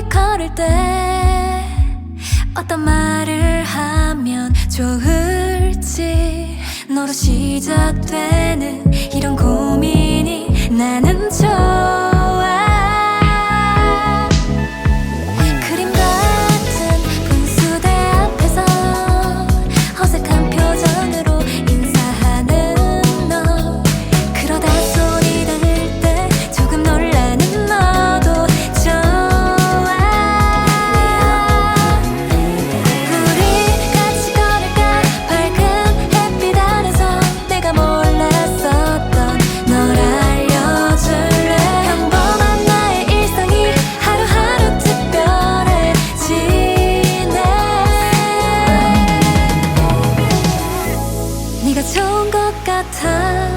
어떨 때 어떤 말을 하면 좋을지 너로 시작되는 이런 고민 네가 좋은 것 같아.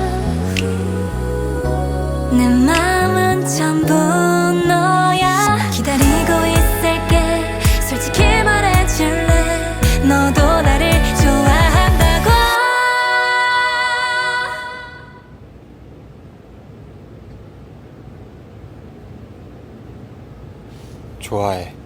내 마음은 전부 너야. 기다리고 있을게. 솔직히 말해줄래? 너도 나를 좋아한다고. 좋아해.